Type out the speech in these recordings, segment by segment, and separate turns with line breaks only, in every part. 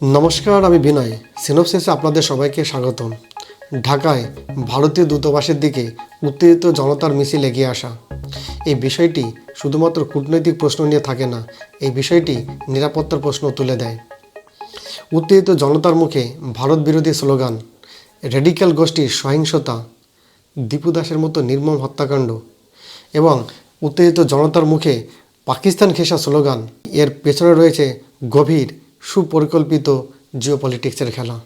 নমস্কার, আমি বিনয়। সিনোপসিসে আপনাদের সবাইকে স্বাগতম। ঢাকায় ভারতীয় দূতাবাসের দিকে উত্তেজিত জনতার মিছিল এগিয়ে আসা। এই বিষয়টি শুধুমাত্র কূটনৈতিক প্রশ্ন নিয়ে থাকে না, এই বিষয়টি নিরাপত্তার প্রশ্ন তুলে দেয়। উত্তেজিত জনতার মুখে ভারত বিরোধী স্লোগান, রেডিক্যাল গোষ্ঠীর সহিংসতা, দীপু দাসের মতো নির্মম হত্যাকাণ্ড এবং উত্তেজিত জনতার মুখে পাকিস্তান ঘেঁষা স্লোগান, এর পেছনে রয়েছে গভীর সুপরিকল্পিত জিও পলিটিক্সের খেলা।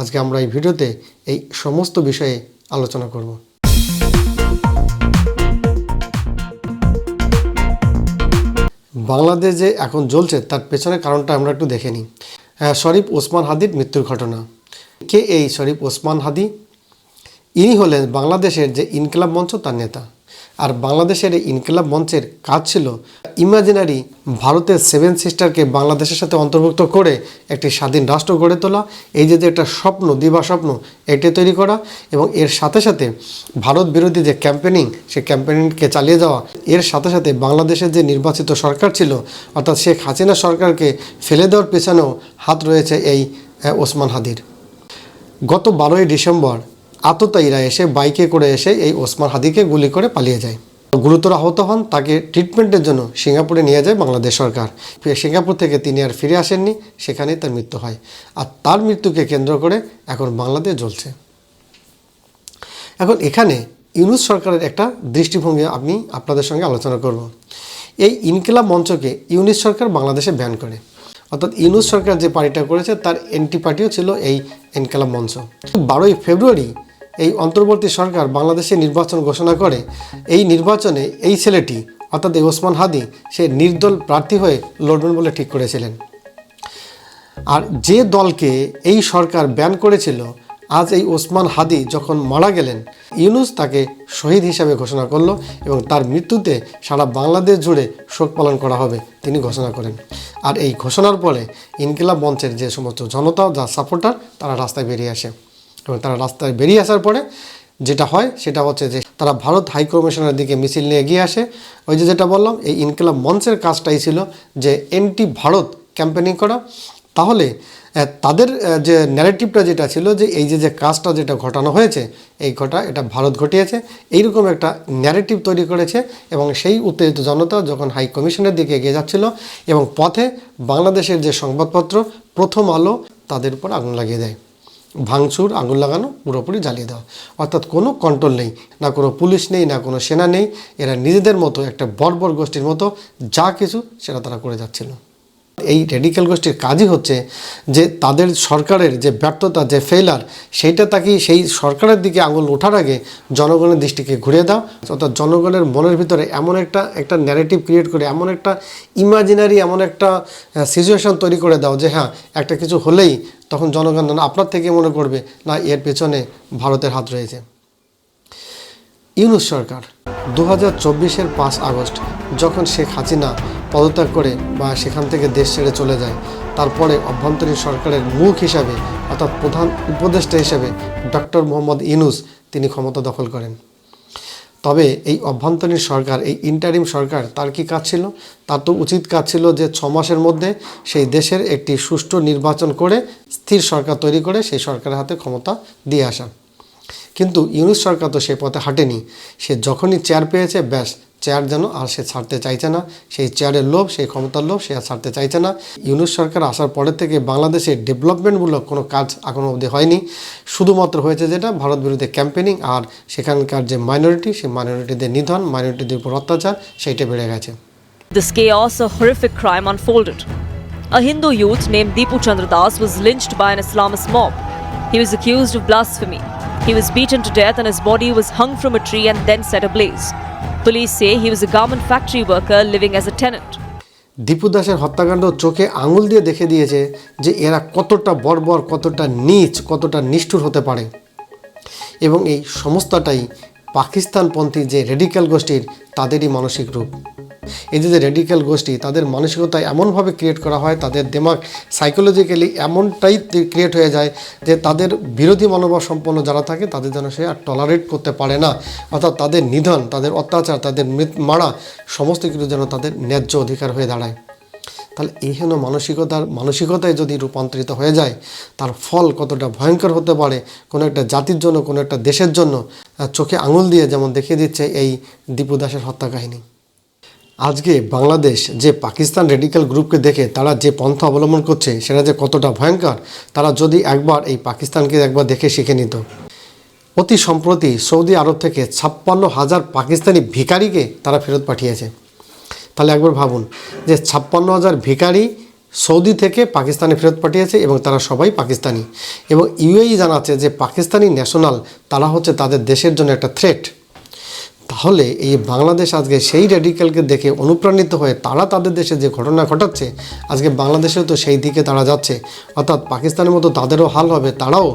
আজকে আমরা এই ভিডিওতে এই সমস্ত বিষয়ে আলোচনা করব। বাংলাদেশ যে এখন জ্বলছে, তার পেছনের কারণটা আমরা একটু দেখে নিই। শরীফ ওসমান হাদির মৃত্যুর ঘটনা। কে এই শরীফ ওসমান হাদি? ইনি হলেন বাংলাদেশের যে ইনকিলাব মঞ্চ, তার নেতা। আর বাংলাদেশের ইনকিলাব মঞ্চের কাজ ছিল ইমাজিনারি ভারতের সেভেন সিস্টারকে বাংলাদেশের সাথে অন্তর্ভুক্ত করে একটি স্বাধীন রাষ্ট্র গড়ে তোলা, এই যে যে একটা স্বপ্ন, দিবা স্বপ্ন, এটি তৈরি করা এবং এর সাথে সাথে ভারত বিরোধী যে ক্যাম্পেনিং সে ক্যাম্পেনিংকে চালিয়ে যাওয়া, এর সাথে সাথে বাংলাদেশের যে নির্বাচিত সরকার ছিল, অর্থাৎ শেখ হাসিনা সরকারকে ফেলে দেওয়ার পেছনেও হাত রয়েছে এই ওসমান হাদির। গত বারোই ডিসেম্বর আততায়ীরা এসে বাইকে করে এসে এই ওসমান হাদিকে গুলি করে পালিয়ে যায়। গুরুতর আহত হন, তাকে ট্রিটমেন্টের জন্য সিঙ্গাপুরে নিয়ে যায় বাংলাদেশ সরকার। সিঙ্গাপুর থেকে তিনি আর ফিরে আসেননি, সেখানেই তার মৃত্যু হয়। আর তার মৃত্যুকে কেন্দ্র করে এখন বাংলাদেশ জ্বলছে। এখন এখানে ইউনুস সরকারের একটা দৃষ্টিভঙ্গি আমি আপনাদের সঙ্গে আলোচনা করব। এই ইনকিলাব মঞ্চকে ইউনিস সরকার বাংলাদেশে ব্যান করে। অর্থাৎ ইউনুস সরকার যে পার্টিটা করেছে, তার এন্টি পার্টিও ছিল এই ইনকিলাব মঞ্চ। বারোই ফেব্রুয়ারি এই অন্তর্বর্তী সরকার বাংলাদেশে নির্বাচন ঘোষণা করে, এই নির্বাচনে এই ছেলেটি, অর্থাৎ এই ওসমান হাদি, সে নির্দল প্রার্থী হয়ে লড়বেন বলে ঠিক করেছিলেন। আর যে দলকে এই সরকার ব্যান করেছিল, আজ এই ওসমান হাদি যখন মারা গেলেন, ইউনুস তাকে শহীদ হিসাবে ঘোষণা করল এবং তার মৃত্যুতে সারা বাংলাদেশ জুড়ে শোক পালন করা হবে তিনি ঘোষণা করেন। আর এই ঘোষণার পরে ইনকিলাব মঞ্চের যে সমস্ত জনতা, যা সাপোর্টার, তারা রাস্তায় বেরিয়ে আসে। এবং তারা রাস্তায় বেরিয়ে আসার পরে যেটা হয়, সেটা হচ্ছে যে তারা ভারত হাই কমিশনের দিকে মিছিল নিয়ে এগিয়ে আসে। ওই যে যেটা বললাম, এই ইনকিলাব মঞ্চের কাজটাই ছিল যে এন্টি ভারত ক্যাম্পেনিং করা। তাহলে তাদের যে ন্যারেটিভটা যেটা ছিল যে এই যে যে কাজটা যেটা ঘটানো হয়েছে, এই ঘটা, এটা ভারত ঘটিয়েছে, এইরকম একটা ন্যারেটিভ তৈরি করেছে এবং সেই উত্তেজিত জনতা যখন হাই কমিশনের দিকে এগিয়ে যাচ্ছিল এবং পথে বাংলাদেশের যে সংবাদপত্র, প্রথম আলো, তাদের উপর আগুন লাগিয়ে দেয়। ভাঙচুর আগুন লাগানো, পুরোপুরি জ্বালিয়ে দেওয়া। অর্থাৎ কোনো কন্ট্রোল নেই, না কোনো পুলিশ নেই, না কোনো সেনা নেই। এরা নিজেদের মতো, একটা বর্বর গোষ্ঠীর মতো, যা কিছু সেটা তারা করে যাচ্ছিল। এই রেডিক্যাল গোষ্ঠীর কাজই হচ্ছে যে তাদের সরকারের যে ব্যর্থতা, যে ফেলার সেইটা তাকে সেই সরকারের দিকে আঙুল ওঠার আগে জনগণের দৃষ্টিকে ঘুরিয়ে দাও। অর্থাৎ জনগণের মনের ভিতরে এমন একটা একটা ন্যারেটিভ ক্রিয়েট করে, এমন একটা ইমাজিনারি এমন একটা সিচুয়েশন তৈরি করে দাও যে হ্যাঁ একটা কিছু হলেই তখন জনগণ আপনার থেকে মনে করবে, না, এর পেছনে ভারতের হাত রয়েছে। ইউনুস সরকার দু হাজার চব্বিশের পাঁচ আগস্ট যখন শেখ হাসিনা পদত্যাগ করে বা সেখান থেকে দেশ ছেড়ে চলে যায়, তারপরে অভ্যন্তরীণ সরকারের মুখ হিসাবে অর্থাৎ প্রধান উপদেষ্টা হিসেবে ডক্টর মোহাম্মদ ইউনুস তিনি ক্ষমতা দখল করেন। তবে এই অভ্যন্তরীণ সরকার, এই ইন্টারিম সরকার তার কি কাজ ছিল? তার তো উচিত কাজ ছিল যে ছ মাসের মধ্যে সেই দেশের একটি সুষ্ঠু নির্বাচন করে স্থির সরকার তৈরি করে সেই সরকারের হাতে ক্ষমতা দিয়ে আসা। কিন্তু ইউনুস সরকার তো সে পথে হাঁটেনি। সে যখনই চেয়ার পেয়েছে, ব্যাস চেয়ার যেন আর সে ছাড়তে চাইছে না সেই চেয়ারের লোভ সেই ক্ষমতার লোভ সে আর ছাড়তে চাইছে না ইউনুস সরকার আসার পরের থেকে বাংলাদেশে ডেভেলপমেন্টমূলক কোনো কাজ এখনও অবধি হয়নি শুধুমাত্র হয়েছে যেটা ভারত বিরোধী ক্যাম্পেনিং আর সেখানকার যে মাইনরিটি সেই মাইনরিটিদের নিধন মাইনরিটিদের উপর অত্যাচার সেইটা বেড়ে গেছে
this chaos, a horrific crime unfolded. A Hindu youth named Deepu Chandra Das was lynched by an Islamist mob. He was accused of blasphemy. He was beaten to death and his body was hung from a tree and then set ablaze. Police say he was a garment factory worker living as a tenant.
Dipu দাসের হত্যাকাণ্ড চোখে আঙুল দিয়ে দেখে দিয়েছে যে এরা কতটা বর্বর, কতটা নীচ, কতটা নিষ্ঠুর হতে পারে এবং এই সমস্তটাই পাকিস্তানপন্থী যে রেডিক্যাল গোষ্ঠীর, তাদেরই মানসিক রূপ এই যে রেডিক্যাল গোষ্ঠী, তাদের মানসিকতা এমনভাবে ক্রিয়েট করা হয়, তাদের দেমাগ সাইকোলজিক্যালি এমনটাই ক্রিয়েট হয়ে যায় যে তাদের বিরোধী মনোভাব সম্পন্ন যারা থাকে, তাদের যেন সে আর টলারেট করতে পারে না। অর্থাৎ তাদের নিধন, তাদের অত্যাচার, তাদের মৃত মারা সমস্ত কিছু যেন তাদের ন্যায্য অধিকার হয়ে দাঁড়ায়। তাহলে এই মানসিকতার, মানসিকতায় যদি রূপান্তরিত হয়ে যায়, তার ফল কতটা ভয়ঙ্কর হতে পারে, কোনো একটা জাতির জন্য, কোনো একটা দেশের জন্য চোখে আঙুল দিয়ে যেমন দেখিয়ে দিচ্ছে এই দীপু দাসের হত্যা কাহিনী আজকে বাংলাদেশ যে পাকিস্তান রেডিক্যাল গ্রুপকে দেখে তারা যে পন্থা অবলম্বন করছে, সেটা যে কতটা ভয়ঙ্কর, তারা যদি একবার এই পাকিস্তানকে একবার দেখে শিখে নিত। অতি সম্প্রতি সৌদি আরব থেকে ছাপ্পান্ন হাজার পাকিস্তানি ভিখারিকে তারা ফেরত পাঠিয়েছে। তাহলে একবার ভাবুন যে ছাপ্পান্ন হাজার ভিকারি সৌদি থেকে পাকিস্তানে ফেরত পাঠিয়েছে এবং তারা সবাই পাকিস্তানি। এবং ইউএই জানাচ্ছে যে পাকিস্তানি ন্যাশনাল তারা হচ্ছে তাদের দেশের জন্য একটা থ্রেট তাহলে এই বাংলাদেশ আজকে সেই রেডিক্যালকে দেখে অনুপ্রাণিত হয়ে তারা তাদের দেশে যে ঘটনা ঘটাচ্ছে, আজকে বাংলাদেশেও তো সেই দিকে তারা যাচ্ছে। অর্থাৎ পাকিস্তানের মতো তাদেরও হাল হবে, তারাও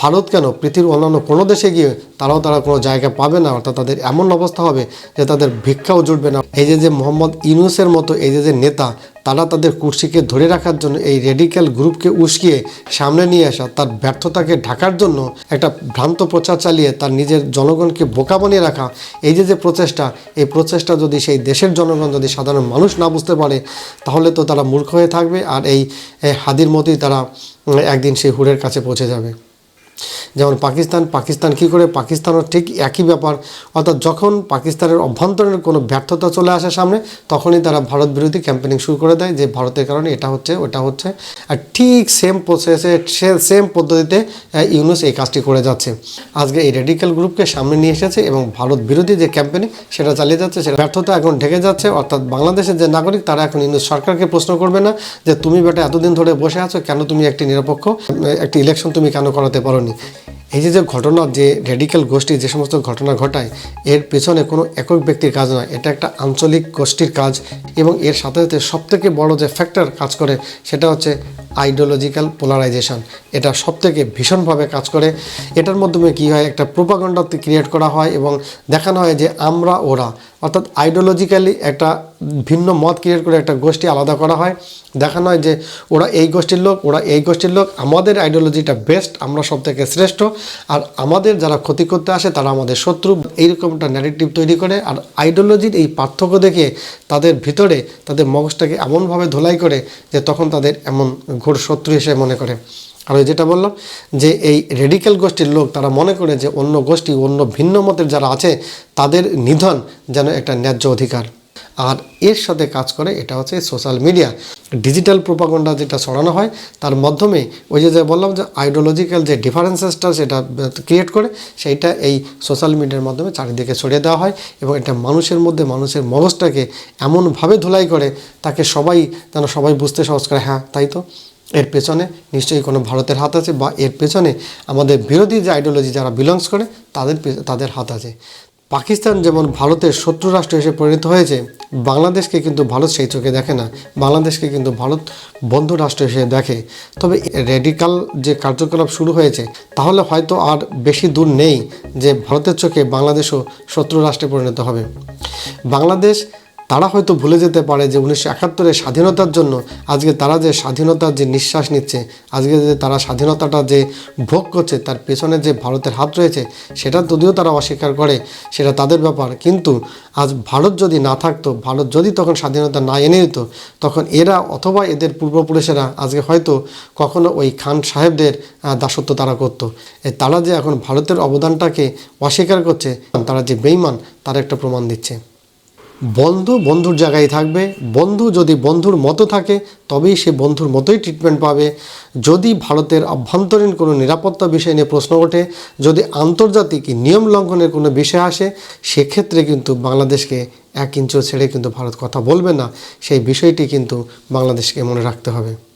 ভারত কেন, পৃথিবীর অন্যান্য কোনো দেশে গিয়ে তারাও তারা কোনো জায়গা পাবে না? অর্থাৎ তাদের এমন অবস্থা হবে যে তাদের ভিক্ষাও জুটবে না। এই যে যে মোহাম্মদ ইউনুসের মতো, এই যে যে নেতা তারা তাদের কুর্সিকে ধরে রাখার জন্য এই রেডিক্যাল গ্রুপকে উস্কিয়ে সামনে নিয়ে আসা, তার ব্যর্থতাকে ঢাকার জন্য একটা ভ্রান্ত প্রচার চালিয়ে তার নিজের জনগণকে বোকা বানিয়ে রাখা। এই যে যে প্রচেষ্টা, এই প্রচেষ্টা যদি সেই দেশের জনগণ যদি সাধারণ মানুষ না বুঝতে পারে, তাহলে তো তারা মূর্খ হয়ে থাকবে। আর এই হাদির মতোই তারা একদিন সেই হুরের কাছে পৌঁছে যাবে। যেমন পাকিস্তান পাকিস্তান কী করে? পাকিস্তানও ঠিক একই ব্যাপার। অর্থাৎ যখন পাকিস্তানের অভ্যন্তরীণ কোনো ব্যর্থতা চলে আসে সামনে, তখনই তারা ভারত বিরোধী ক্যাম্পেনিং শুরু করে দেয় যে ভারতের কারণে এটা হচ্ছে, ওটা হচ্ছে। আর ঠিক সেম প্রসেসে সেম পদ্ধতিতে ইউনুস এই কাজটি করে যাচ্ছে। আজকে এই রেডিক্যাল গ্রুপকে সামনে নিয়ে এসেছে এবং ভারত বিরোধী যে ক্যাম্পেনিং সেটা চালিয়ে যাচ্ছে, সেটা ব্যর্থতা এখন ঢেকে যাচ্ছে। অর্থাৎ বাংলাদেশের যে নাগরিক, তারা এখন ইউনুস সরকারকে প্রশ্ন করবে না যে, তুমি বেটা এতদিন ধরে বসে আছো, কেন তুমি একটি নিরপেক্ষ, একটি ইলেকশন তুমি কেন করাতে পারোনি? এই যে যে ঘটনা, যে রেডিক্যাল গোষ্ঠী, যে সমস্ত ঘটনা ঘটায়, এর পেছনে কোনো একক ব্যক্তির কাজ নয়। এটা একটা আঞ্চলিক গোষ্ঠীর কাজ এবং এর সাথে সাথে সবথেকে বড় যে ফ্যাক্টর কাজ করে, সেটা হচ্ছে আইডিওলজিক্যাল পোলারাইজেশন। এটা সবথেকে ভীষণভাবে কাজ করে। এটার মাধ্যমে কি হয়, একটা প্রোপাগন্ডা ক্রিয়েট করা হয় এবং দেখানো হয় যে আমরা, ওরা। অর্থাৎ আইডিওলজিক্যালি একটা ভিন্ন মত ক্রিয়েট করে একটা গোষ্ঠী আলাদা করা হয়। দেখানো হয় যে ওরা এই গোষ্ঠীর লোক, ওরা এই গোষ্ঠীর লোক। আমাদের আইডিওলজিটা বেস্ট, আমরা সব থেকে শ্রেষ্ঠ। আর আমাদের যারা ক্ষতি করতে আসে, তারা আমাদের শত্রু। এইরকম একটা ন্যারেটিভ তৈরি করে আর আইডিওলজির এই পার্থক্য দেখে তাদের ভিতরে, তাদের মগজটাকে এমনভাবে ধোলাই করে যে তখন তাদের এমন ঘোর শত্রু হিসেবে মনে করে। আর যেটা বললাম, যে এই রেডিক্যাল গোষ্ঠীর লোক, তারা মনে করে যে অন্য গোষ্ঠী, অন্য ভিন্ন মতের যারা আছে, তাদের নিধন যেন একটা ন্যায্য অধিকার। আর এর সাথে কাজ করে এটা হচ্ছে সোশ্যাল মিডিয়া ডিজিটাল প্রোপাগন্ডা যেটা ছড়ানো হয়, তার মাধ্যমে ওই যে যে বললাম যে আইডিওলজিক্যাল যে ডিফারেন্সেসটা সেটা ক্রিয়েট করে, সেইটা এই সোশ্যাল মিডিয়ার মাধ্যমে চারিদিকে ছড়িয়ে দেওয়া হয় এবং এটা মানুষের মধ্যে, মানুষের মগজটাকে এমনভাবে ধুলাই করে, তাকে সবাই যেন সবাই বুঝতে সহজ করে হ্যাঁ তাই তো। এর পেছনে নিশ্চয়ই কোনো ভারতের হাত আছে বা এর পেছনে আমাদের বিরোধী যে আইডিওলজি যারা বিলংস করে, তাদের তাদের হাত আছে। পাকিস্তান যেমন ভারতের শত্রু রাষ্ট্র হিসেবে পরিণত হয়েছে, বাংলাদেশকে কিন্তু ভারত সেই চোখে দেখে না। বাংলাদেশকে কিন্তু ভারত বন্ধু রাষ্ট্র হিসেবে দেখে। তবে রেডিকাল যে কার্যকলাপ শুরু হয়েছে, তাহলে হয়তো আর বেশি দূর নেই যে ভারতের চোখে বাংলাদেশও শত্রু রাষ্ট্রে পরিণত হবে। বাংলাদেশ তারা হয়তো ভুলে যেতে পারে যে উনিশশো একাত্তরের স্বাধীনতার জন্য আজকে তারা যে স্বাধীনতার যে নিঃশ্বাস নিচ্ছে, আজকে যে তারা স্বাধীনতাটা যে ভোগ করছে, তার পেছনে যে ভারতের হাত রয়েছে, সেটা যদিও তারা অস্বীকার করে, সেটা তাদের ব্যাপার। কিন্তু আজ ভারত যদি না থাকতো, ভারত যদি তখন স্বাধীনতা না এনে দিত, তখন এরা অথবা এদের পূর্বপুরুষেরা আজকে হয়তো কখনো ওই খান সাহেবদের দাসত্ব তারা করতো। তারা যে এখন ভারতের অবদানটাকে অস্বীকার করছে, তারা যে বেইমান তার একটা প্রমাণ দিচ্ছে। বন্ধু বন্ধুর জায়গায় থাকবে। বন্ধু যদি বন্ধুর মতো থাকে, তবেই সে বন্ধুর মতোই ট্রিটমেন্ট পাবে। যদি ভারতের আভ্যন্তরীণ কোনো নিরাপত্তা বিষয় নিয়ে প্রশ্ন ওঠে, যদি আন্তর্জাতিক নিয়ম লঙ্ঘনের কোনো বিষয় আসে, সেক্ষেত্রে কিন্তু বাংলাদেশকে এক ইঞ্চ ছেড়ে কিন্তু ভারত কথা বলবে না। সেই বিষয়টি কিন্তু বাংলাদেশকে মনে রাখতে হবে।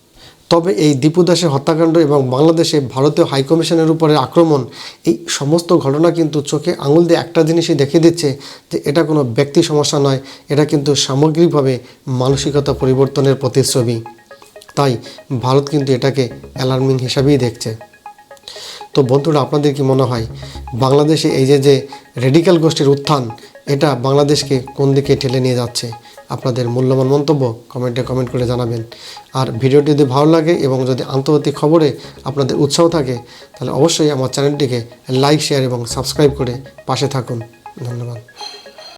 তবে এই দীপু দাসের হত্যাকাণ্ড এবং বাংলাদেশে ভারতীয় হাইকমিশনের উপরে আক্রমণ, এই সমস্ত ঘটনা কিন্তু চোখে আঙুল দিয়ে একটা জিনিসই দেখিয়ে দিচ্ছে যে এটা কোনো ব্যক্তি সমস্যা নয়, এটা কিন্তু সামগ্রিকভাবে মানসিকতা পরিবর্তনের প্রতিচ্ছবি। তাই ভারত কিন্তু এটাকে অ্যালার্মিং হিসাবেই দেখছে। তো বন্ধুরা, আপনাদের কি মনে হয়, বাংলাদেশে এই যে যে রেডিক্যাল গোষ্ঠীর উত্থান, এটা বাংলাদেশকে কোন দিকে ঠেলে নিয়ে যাচ্ছে? আপনাদের মূল্যবান মন্তব্য কমেন্টে কমেন্ট করে জানাবেন। আর ভিডিওটি যদি ভালো লাগে এবং যদি আন্তর্জাতিক খবরে আপনাদের উৎসাহ থাকে, তাহলে অবশ্যই আমার চ্যানেলটিকে লাইক, শেয়ার এবং সাবস্ক্রাইব করে পাশে থাকুন। ধন্যবাদ।